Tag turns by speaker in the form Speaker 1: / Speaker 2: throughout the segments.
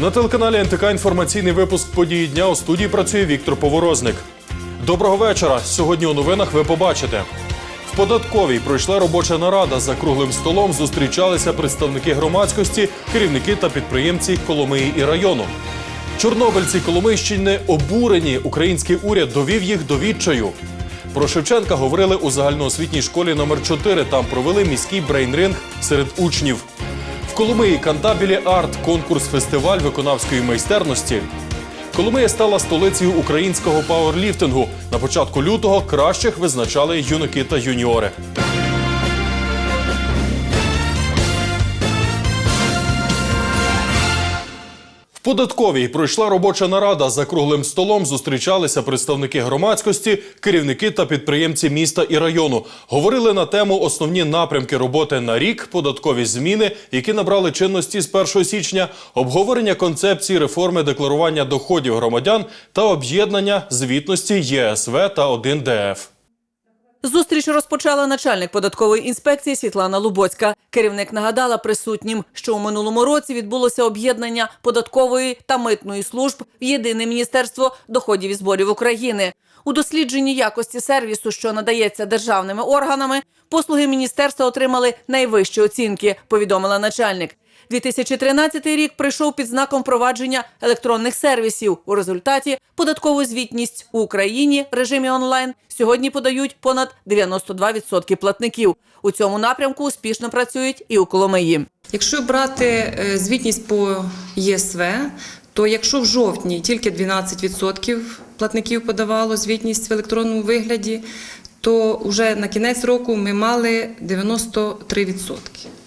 Speaker 1: На телеканалі НТК інформаційний випуск події дня у студії працює Віктор Поворозник. Доброго вечора. Сьогодні у новинах ви побачите. В податковій пройшла робоча нарада. За круглим столом зустрічалися представники громадськості, керівники та підприємці Коломиї і району. Чорнобильці Коломийщини обурені. Український уряд довів їх до відчаю. Про Шевченка говорили у загальноосвітній школі номер 4 Там провели міський брейнринг серед учнів. Коломиї Кантабілі Арт конкурс фестиваль виконавської майстерності. Коломия стала столицею українського пауерліфтингу. На початку лютого кращих визначали юнаки та юніори. В податковій пройшла робоча нарада. За круглим столом зустрічалися представники громадськості, керівники та підприємці міста і району. Говорили на тему основні напрямки роботи на рік, податкові зміни, які набрали чинності з 1 січня, обговорення концепції реформи декларування доходів громадян та об'єднання звітності ЄСВ та 1ДФ.
Speaker 2: Зустріч розпочала начальник податкової інспекції Світлана Лубоцька. Керівник нагадала присутнім, що у минулому році відбулося об'єднання податкової та митної служб в єдине міністерство доходів і зборів України. У дослідженні якості сервісу, що надається державними органами, послуги міністерства отримали найвищі оцінки. Повідомила начальник. 2013 рік прийшов під знаком впровадження електронних сервісів. У результаті податкову звітність у Україні в режимі онлайн сьогодні подають понад 92% платників. У цьому напрямку успішно працюють і у Коломиї.
Speaker 3: Якщо брати е, звітність по ЄСВ, то якщо в жовтні тільки 12% платників подавало звітність в електронному вигляді, то вже на кінець року ми мали 93%.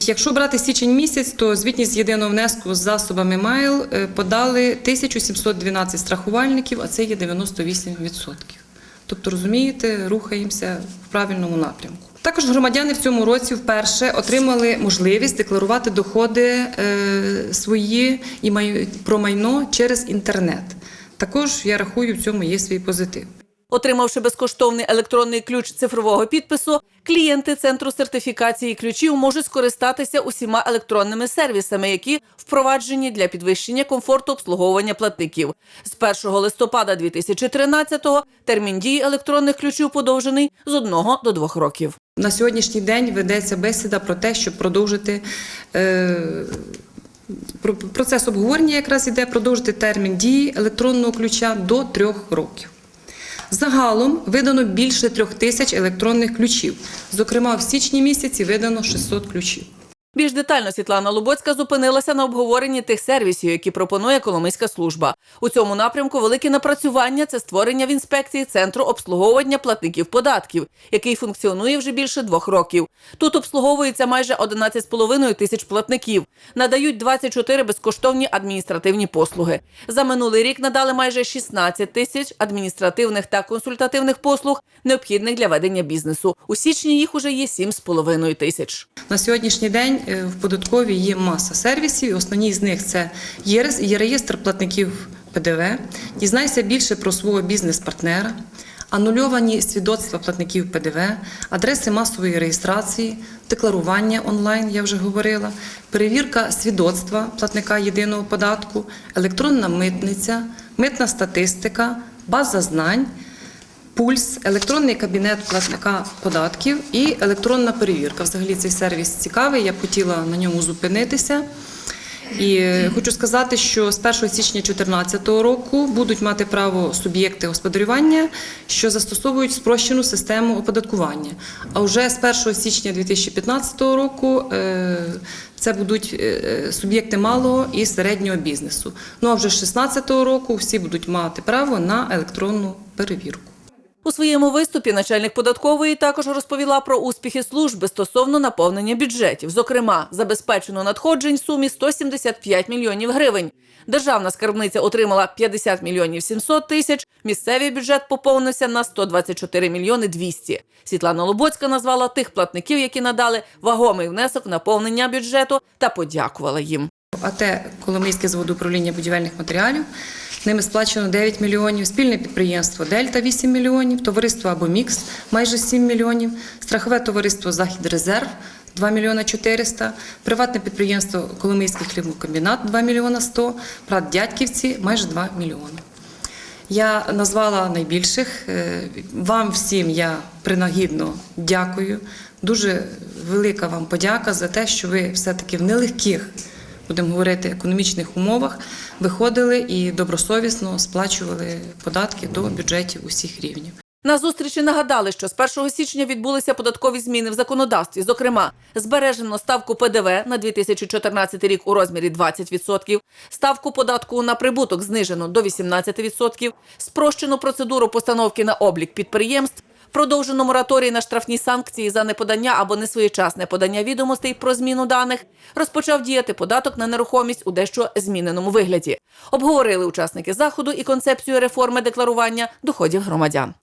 Speaker 3: Якщо брати січень місяць, то звітність єдиного внеску з засобами Майл е, подали 1712 страхувальників, а це є 98%. Тобто, розумієте, рухаємося в правильному напрямку. Також громадяни в цьому році вперше отримали можливість декларувати доходи е, свої і про майно через інтернет. Також я рахую, в цьому є свій позитив.
Speaker 2: Отримавши безкоштовний електронний ключ цифрового підпису, клієнти центру сертифікації ключів можуть скористатися усіма електронними сервісами, які впроваджені для підвищення комфорту обслуговування платників. З 1 листопада 2013-го термін дії електронних ключів подовжений з 1 до 2 років.
Speaker 3: На сьогоднішній день ведеться бесіда про те, щоб продовжити. Е, про- Процес обговорення якраз іде продовжити термін дії електронного ключа до трьох років. Загалом видано більше трьох тисяч електронних ключів. Зокрема, в січні місяці видано 600 ключів.
Speaker 2: Більш детально Світлана Лубоцька зупинилася на обговоренні тих сервісів, які пропонує Коломийська служба. У цьому напрямку велике напрацювання це створення в інспекції центру обслуговування платників податків, який функціонує вже більше двох років. Тут обслуговується майже 11,5 тисяч платників. Надають 24 безкоштовні адміністративні послуги. За минулий рік надали майже 16 тисяч адміністративних та консультативних послуг, необхідних для ведення бізнесу. У січні їх уже є 7,5 тисяч.
Speaker 3: На сьогоднішній день в податковій є маса сервісів. Основні з них це є рес- є реєстр платників ПДВ. Дізнайся більше про свого бізнес-партнера. Анульовані свідоцтва платників ПДВ, адреси масової реєстрації, декларування онлайн, я вже говорила, перевірка свідоцтва платника єдиного податку, електронна митниця, митна статистика, база знань, Пульс, електронний кабінет платника податків і електронна перевірка. Взагалі цей сервіс цікавий. Я б хотіла на ньому зупинитися. І хочу сказати, що з 1 січня 2014 року будуть мати право суб'єкти господарювання, що застосовують спрощену систему оподаткування. А вже з 1 січня 2015 року е, це будуть е, суб'єкти малого і середнього бізнесу. Ну а вже з 2016 року всі будуть мати право на електронну перевірку.
Speaker 2: У своєму виступі начальник податкової також розповіла про успіхи служби стосовно наповнення бюджетів. Зокрема, забезпечено надходжень в сумі 175 мільйонів гривень. Державна скарбниця отримала 50 мільйонів 700 тисяч. Місцевий бюджет поповнився на 124 мільйони 200. Світлана Лобоцька назвала тих платників, які надали вагомий внесок наповнення бюджету, та подякувала їм.
Speaker 3: АТ Коломийське заводоуправління будівельних матеріалів. Ними сплачено 9 мільйонів, спільне підприємство Дельта 8 мільйонів, товариство або Мікс майже 7 мільйонів, страхове товариство Захід Резерв 2 мільйона 400, приватне підприємство Коломийський хлібокомбінат 2 мільйона 100, ПРАТ Дядьківці майже 2 мільйони. Я назвала найбільших. Е, Вам всім я принагідно дякую. Дуже велика вам подяка за те, що ви все-таки в нелегких, будемо говорити, економічних умовах виходили і добросовісно сплачували податки до бюджетів усіх рівнів.
Speaker 2: На зустрічі нагадали, що з 1 січня відбулися податкові зміни в законодавстві. Зокрема, збережено ставку ПДВ на 2014 рік у розмірі 20%, ставку податку на прибуток знижено до 18%, спрощену процедуру постановки на облік підприємств, продовжено мораторій на штрафні санкції за неподання або несвоєчасне подання відомостей про зміну даних, розпочав діяти податок на нерухомість у дещо зміненому вигляді. Обговорили учасники заходу і концепцію реформи декларування доходів громадян.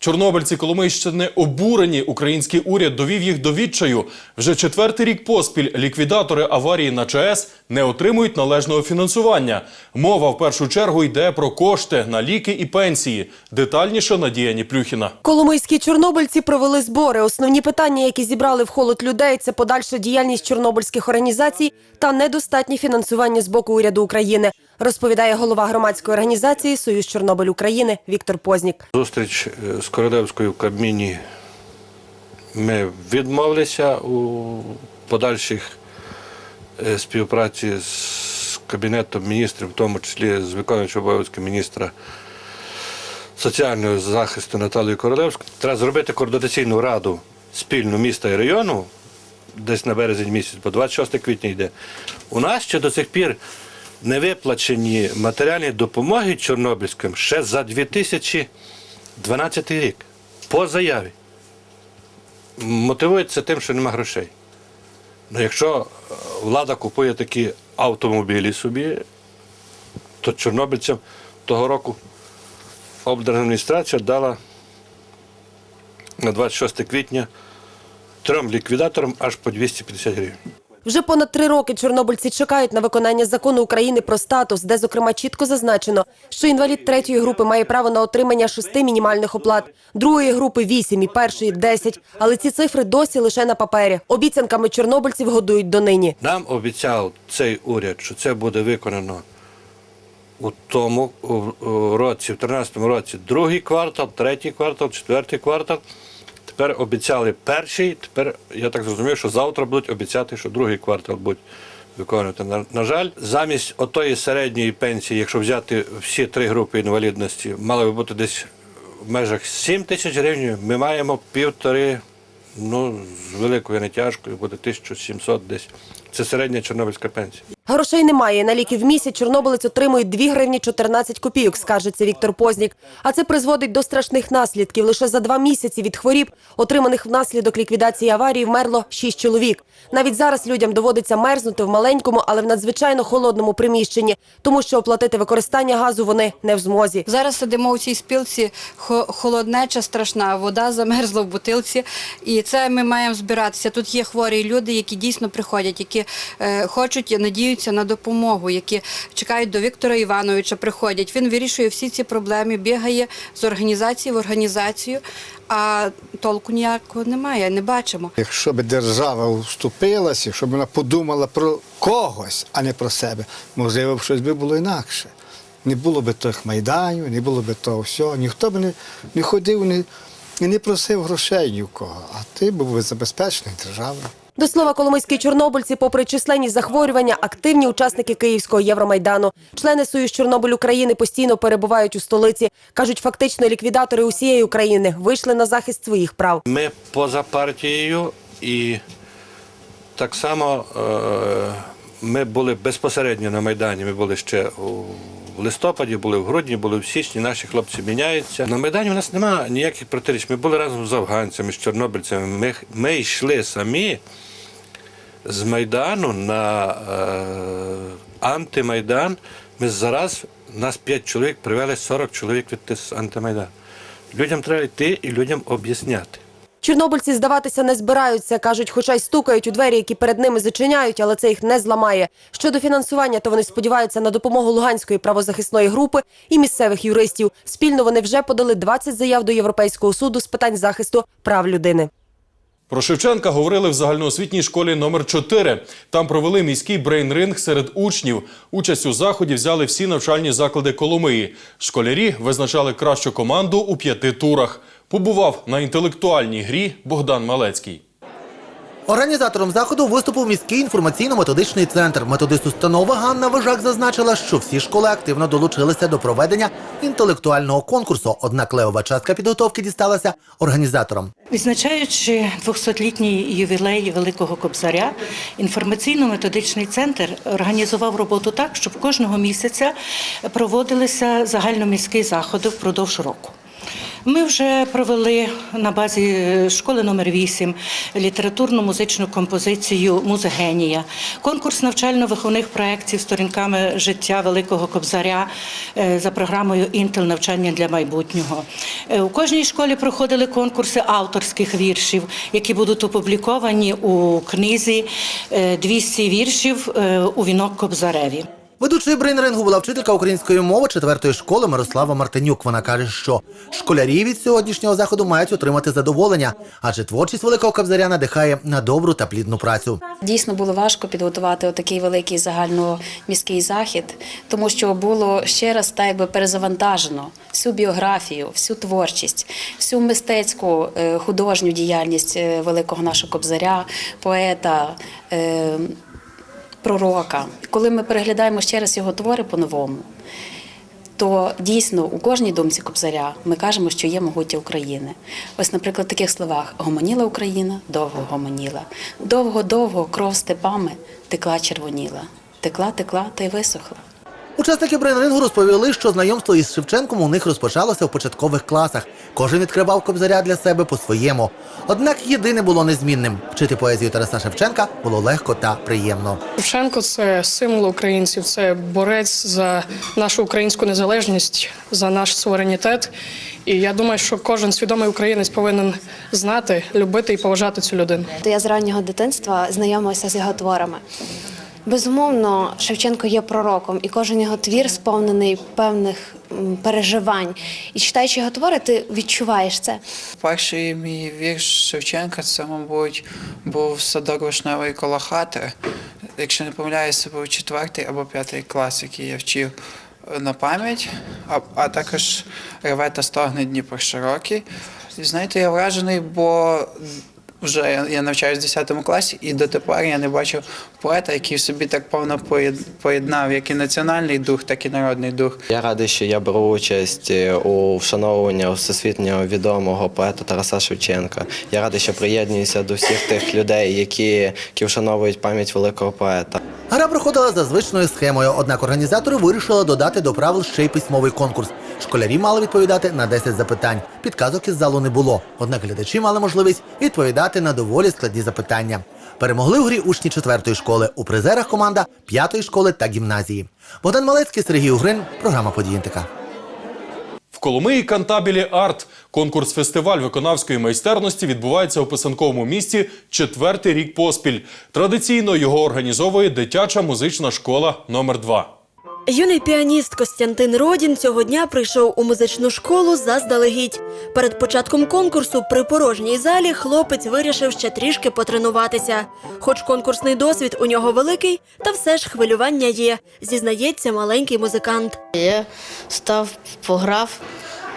Speaker 1: Чорнобильці Коломийщини обурені. Український уряд довів їх до відчаю. Вже четвертий рік поспіль ліквідатори аварії на ЧАЕС не отримують належного фінансування. Мова в першу чергу йде про кошти на ліки і пенсії. Детальніше Надія Ніплюхіна.
Speaker 4: Коломийські чорнобильці провели збори. Основні питання, які зібрали в холод людей, це подальша діяльність чорнобильських організацій та недостатнє фінансування з боку уряду України, розповідає голова громадської організації Союз Чорнобиль України Віктор Познік.
Speaker 5: Зустріч з Королевською в Кабміні ми відмовилися у подальших е, співпраці з Кабінетом міністрів, в тому числі з виконуючим обов'язки міністра соціального захисту Наталії Королевської. Треба зробити координаційну раду спільну міста і району, десь на березень місяць, бо 26 квітня йде. У нас ще до цих пір не виплачені матеріальні допомоги чорнобильським ще за 2012 рік по заяві. Мотивується тим, що нема грошей. Ну, якщо е, влада купує такі автомобілі собі, то чорнобильцям того року облдержадміністрація дала на 26 квітня трьом ліквідаторам аж по 250 гривень.
Speaker 4: Вже понад три роки чорнобильці чекають на виконання закону України про статус, де зокрема чітко зазначено, що інвалід третьої групи має право на отримання шести мінімальних оплат, другої групи вісім і першої десять. Але ці цифри досі лише на папері. Обіцянками чорнобильців годують донині.
Speaker 5: Нам обіцяв цей уряд, що це буде виконано у тому році, в 13-му році, другий квартал, третій квартал, четвертий квартал. Тепер обіцяли перший, тепер я так зрозумів, що завтра будуть обіцяти, що другий квартал будуть виконувати. На, на жаль, замість отої середньої пенсії, якщо взяти всі три групи інвалідності, мало би бути десь в межах 7 тисяч гривень, ми маємо півтори, ну, з великою нетяжкою буде 1700 десь. Це середня чорнобильська пенсія.
Speaker 4: Грошей немає. На ліки в місяць чорнобилець отримує 2 гривні 14 копійок, скаржиться Віктор Познік. А це призводить до страшних наслідків. Лише за два місяці від хворіб, отриманих внаслідок ліквідації аварії, вмерло 6 чоловік. Навіть зараз людям доводиться мерзнути в маленькому, але в надзвичайно холодному приміщенні, тому що оплатити використання газу вони не в змозі.
Speaker 6: Зараз сидимо у цій спілці, хо- холоднеча страшна, вода замерзла в бутилці, і це ми маємо збиратися. Тут є хворі люди, які дійсно приходять, які е, хочуть, надіються на допомогу, які чекають до Віктора Івановича, приходять. Він вирішує всі ці проблеми, бігає з організації в організацію, а толку ніякого немає, не бачимо.
Speaker 7: Якщо б держава вступилася, якщо б вона подумала про когось, а не про себе, можливо, щось би було інакше. Не було б тих майданів, не було б того всього. Ніхто б не, не ходив не, і не просив грошей ні в кого. А ти був би забезпечений державою.
Speaker 4: До слова, коломийські чорнобильці, попри численні захворювання, активні учасники Київського Євромайдану. Члени Союз Чорнобиль України постійно перебувають у столиці. Кажуть, фактично ліквідатори усієї України вийшли на захист своїх прав.
Speaker 5: Ми поза партією і так само е, ми були безпосередньо на Майдані. Ми були ще у листопаді, були в грудні, були в січні. Наші хлопці міняються. На Майдані у нас немає ніяких протиріч. Ми були разом з афганцями, з чорнобильцями. Ми, ми йшли самі з Майдану на е, антимайдан. Ми зараз, нас 5 чоловік, привели 40 чоловік від антимайдану. Людям треба йти і людям об'ясняти.
Speaker 4: Чорнобильці здаватися не збираються. кажуть, хоча й стукають у двері, які перед ними зачиняють, але це їх не зламає. Щодо фінансування, то вони сподіваються на допомогу Луганської правозахисної групи і місцевих юристів. Спільно вони вже подали 20 заяв до Європейського суду з питань захисту прав людини.
Speaker 1: Про Шевченка говорили в загальноосвітній школі номер 4 Там провели міський брейн-ринг серед учнів. Участь у заході взяли всі навчальні заклади Коломиї. Школярі визначали кращу команду у п'яти турах. Побував на інтелектуальній грі Богдан Малецький.
Speaker 8: Організатором заходу виступив міський інформаційно-методичний центр. Методист установи Ганна Вижак зазначила, що всі школи активно долучилися до проведення інтелектуального конкурсу. Однак левова частка підготовки дісталася організаторам.
Speaker 9: Відзначаючи 200-літній ювілей Великого Кобзаря, інформаційно-методичний центр організував роботу так, щоб кожного місяця проводилися загальноміські заходи впродовж року. Ми вже провели на базі школи номер 8 літературно-музичну композицію Музигенія, конкурс навчально-виховних проєктів сторінками життя Великого Кобзаря е, за програмою Інтел навчання для майбутнього. Е, У кожній школі проходили конкурси авторських віршів, які будуть опубліковані у книзі е, «200 віршів е, у вінок Кобзареві.
Speaker 8: Ведучою брейн-рингу була вчителька української мови четвертої школи Мирослава Мартинюк. Вона каже, що школярі від сьогоднішнього заходу мають отримати задоволення, адже творчість великого кобзаря надихає на добру та плідну працю.
Speaker 10: Дійсно було важко підготувати отакий великий загальноміський захід, тому що було ще раз так якби перезавантажено всю біографію, всю творчість, всю мистецьку е, художню діяльність е, великого нашого кобзаря, поета. Пророка, коли ми переглядаємо ще раз його твори по-новому, то дійсно у кожній думці Кобзаря ми кажемо, що є могуття України. Ось, наприклад, в таких словах: гомоніла Україна, довго гомоніла, довго-довго кров степами текла червоніла, текла, текла та й висохла.
Speaker 8: Учасники брейн-рингу розповіли, що знайомство із Шевченком у них розпочалося в початкових класах. Кожен відкривав кобзаря для себе по-своєму. Однак єдине було незмінним: вчити поезію Тараса Шевченка було легко та приємно.
Speaker 11: Шевченко це символ українців, це борець за нашу українську незалежність, за наш суверенітет. І я думаю, що кожен свідомий українець повинен знати, любити і поважати цю людину.
Speaker 12: То я з раннього дитинства знайомилася з його творами. Безумовно, Шевченко є пророком, і кожен його твір сповнений певних переживань. І читаючи його твори, ти відчуваєш це.
Speaker 13: Перший мій вірш Шевченка це, мабуть, був садок вишневої коло хати. Якщо не помиляюся, був четвертий або п'ятий клас, який я вчив на пам'ять, а, а також реве та стогне Дніпро широкий. І знаєте, я вражений, бо вже я, я навчаюсь в 10 класі, і дотепер я не бачив поета, який в собі так повно поєднав як і національний дух, так і народний дух.
Speaker 14: Я радий, що я беру участь е, у вшановуванні всесвітньо відомого поета Тараса Шевченка. Я радий, що приєднуюся до всіх тих людей, які, які вшановують пам'ять великого поета.
Speaker 8: Гра проходила за звичною схемою, однак організатори вирішили додати до правил ще й письмовий конкурс. Школярі мали відповідати на 10 запитань. Підказок із залу не було. Однак глядачі мали можливість відповідати на доволі складні запитання. Перемогли у грі учні четвертої школи. У призерах команда п'ятої школи та гімназії. Богдан Малецький, Сергій Угрин, програма «Події НТК».
Speaker 1: В Коломиї Кантабілі Арт. Конкурс-фестиваль виконавської майстерності відбувається у писанковому місті четвертий рік поспіль. Традиційно його організовує дитяча музична школа номер 2
Speaker 15: Юний піаніст Костянтин Родін цього дня прийшов у музичну школу заздалегідь. Перед початком конкурсу при порожній залі хлопець вирішив ще трішки потренуватися. Хоч конкурсний досвід у нього великий, та все ж хвилювання є, зізнається маленький музикант.
Speaker 16: Я став, пограв,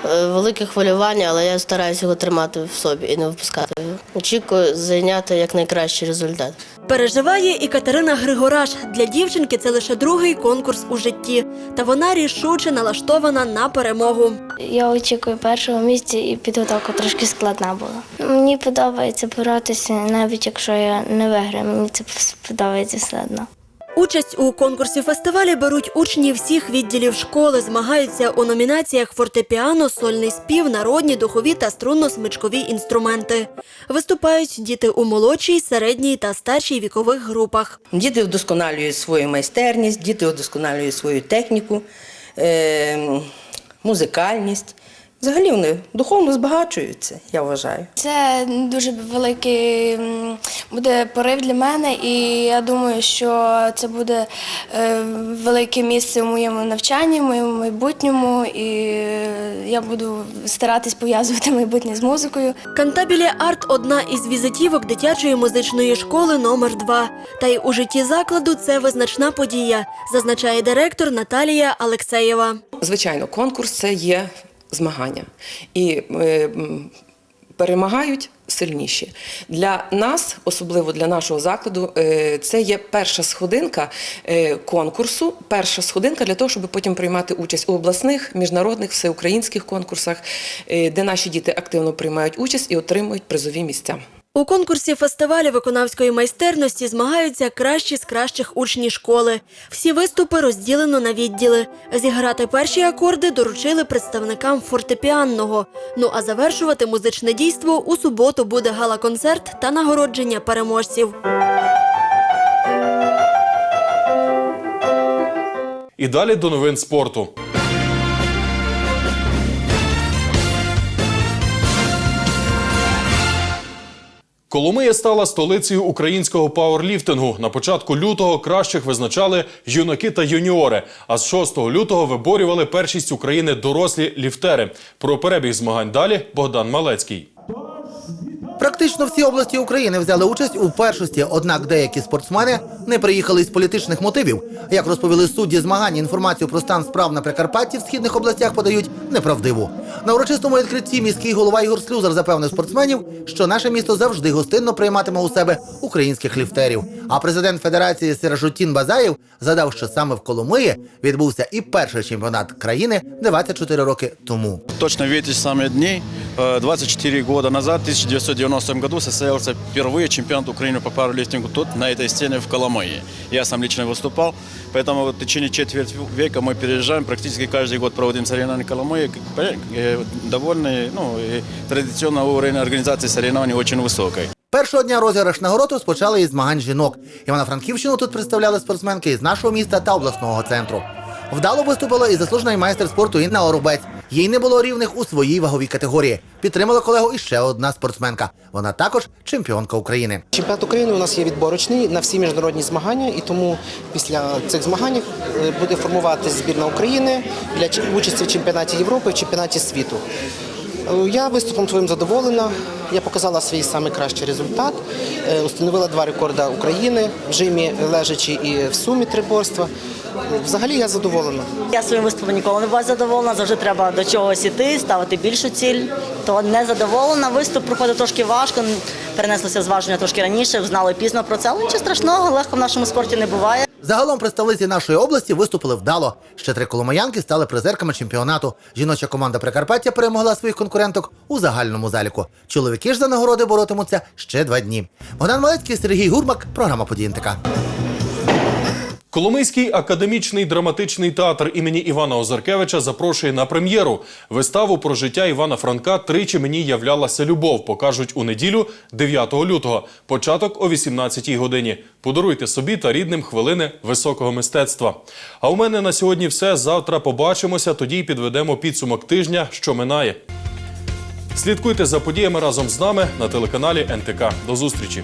Speaker 16: е, велике хвилювання, але я стараюся його тримати в собі і не випускати. Очікую зайняти якнайкращий результат.
Speaker 15: Переживає і Катерина Григораш. Для дівчинки це лише другий конкурс у житті, та вона рішуче налаштована на перемогу.
Speaker 12: Я очікую першого місця, і підготовка трошки складна була. Мені подобається боротися, навіть якщо я не виграю, мені це подобається все одно.
Speaker 15: Участь у конкурсі фестивалі беруть учні всіх відділів школи, змагаються у номінаціях фортепіано, сольний спів, народні, духові та струнно-смичкові інструменти. Виступають діти у молодшій, середній та старшій вікових групах.
Speaker 9: Діти вдосконалюють свою майстерність, діти вдосконалюють свою техніку, е, музикальність.
Speaker 17: Взагалі вони духовно збагачуються, я вважаю.
Speaker 18: Це дуже великий буде порив для мене, і я думаю, що це буде е, велике місце в моєму навчанні, в моєму майбутньому, і я буду старатись пов'язувати майбутнє з музикою.
Speaker 15: Кантабілі арт одна із візитівок дитячої музичної школи номер 2 Та й у житті закладу це визначна подія, зазначає директор Наталія Алексеєва.
Speaker 17: Звичайно, конкурс це є змагання. І е, перемагають сильніші. Для нас, особливо для нашого закладу, е, це є перша сходинка е, конкурсу, перша сходинка для того, щоб потім приймати участь у обласних, міжнародних, всеукраїнських конкурсах, де наші діти активно приймають участь і отримують призові місця.
Speaker 15: У конкурсі фестивалю виконавської майстерності змагаються кращі з кращих учні школи. Всі виступи розділено на відділи. Зіграти перші акорди доручили представникам фортепіанного. Ну а завершувати музичне дійство у суботу буде гала-концерт та нагородження переможців.
Speaker 1: І далі до новин спорту. Коломия стала столицею українського пауерліфтингу. На початку лютого кращих визначали юнаки та юніори. А з 6 лютого виборювали першість України дорослі ліфтери. Про перебіг змагань далі Богдан Малецький.
Speaker 8: Практично всі області України взяли участь у першості, однак деякі спортсмени не приїхали з політичних мотивів. Як розповіли судді змагань, інформацію про стан справ на Прикарпатті в східних областях подають неправдиву. На урочистому відкритті міський голова Ігор Слюзар запевнив спортсменів, що наше місто завжди гостинно прийматиме у себе українських ліфтерів. А президент Федерації Сиражутін Базаєв задав, що саме в Коломиї відбувся і перший чемпіонат країни 24 роки тому.
Speaker 19: Точно в ці самі дні 24 роки назад, 1990 2014 году состоялся впервые чемпионат Украины по пауэрлифтингу тут, на этой сцене в Коломое. Я сам лично выступал, поэтому в течение четверть века мы переезжаем, практически каждый год проводим соревнования в Коломое. Э, Довольны, ну, и традиционно уровень организации соревнований очень высокий.
Speaker 8: Першого дня розіграш нагород розпочали із змагань жінок. Івано-Франківщину тут представляли спортсменки із нашого міста та обласного центру. Вдало виступила і заслужений майстер спорту Інна Орубець. Їй не було рівних у своїй ваговій категорії. Підтримала колегу і ще одна спортсменка. Вона також чемпіонка України.
Speaker 20: Чемпіонат України у нас є відборочний на всі міжнародні змагання, і тому після цих змагань е, буде формуватися збірна України для участі в чемпіонаті Європи і чемпіонаті світу. Е, Я виступом своїм задоволена. Я показала свій найкращий результат. Е, Установила два рекорди України в жимі лежачі і в сумі триборства. Взагалі я задоволена.
Speaker 21: Я своїм виступом ніколи не була задоволена, завжди треба до чогось іти, ставити більшу ціль. То не задоволена. Виступ проходив трошки важко, перенеслося зваження трошки раніше, знали пізно про це, але нічого страшного, легко в нашому спорті не буває.
Speaker 8: Загалом представниці нашої області виступили вдало. Ще три коломиянки стали призерками чемпіонату. Жіноча команда Прикарпаття перемогла своїх конкуренток у загальному заліку. Чоловіки ж за нагороди боротимуться ще два дні. Богдан Малецький, Сергій Гурмак, програма «Події НТК».
Speaker 1: Коломийський академічний драматичний театр імені Івана Озаркевича запрошує на прем'єру. Виставу про життя Івана Франка тричі мені являлася любов. Покажуть у неділю 9 лютого. Початок о 18-й годині. Подаруйте собі та рідним хвилини високого мистецтва. А у мене на сьогодні все. Завтра побачимося. Тоді підведемо підсумок тижня, що минає. Слідкуйте за подіями разом з нами на телеканалі НТК. До зустрічі.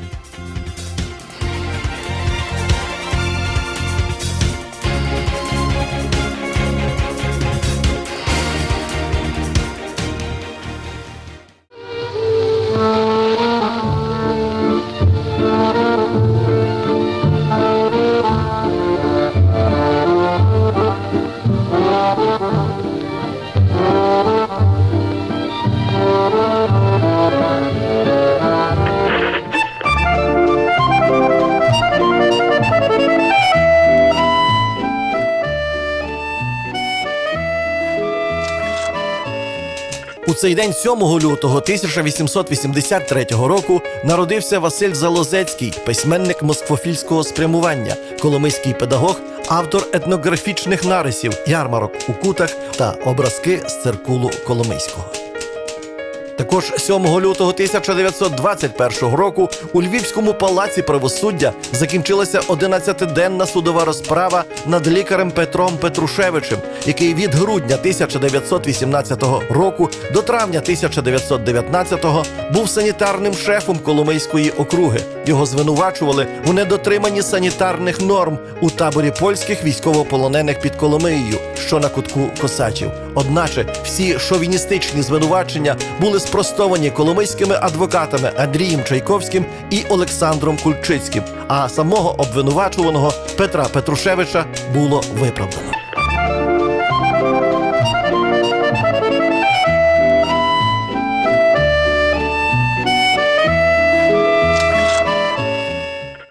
Speaker 22: Цей день 7 лютого 1883 року народився Василь Залозецький, письменник москвофільського спрямування, коломийський педагог, автор етнографічних нарисів, ярмарок у кутах та образки з циркулу Коломийського. Також 7 лютого 1921 року у Львівському палаці правосуддя закінчилася 11-денна судова розправа над лікарем Петром Петрушевичем, який від грудня 1918 року до травня 1919 був санітарним шефом Коломийської округи. Його звинувачували у недотриманні санітарних норм у таборі польських військовополонених під Коломиєю, що на кутку Косачів. Одначе всі шовіністичні звинувачення були спростовані коломийськими адвокатами Андрієм Чайковським і Олександром Кульчицьким. А самого обвинувачуваного Петра Петрушевича було виправдано.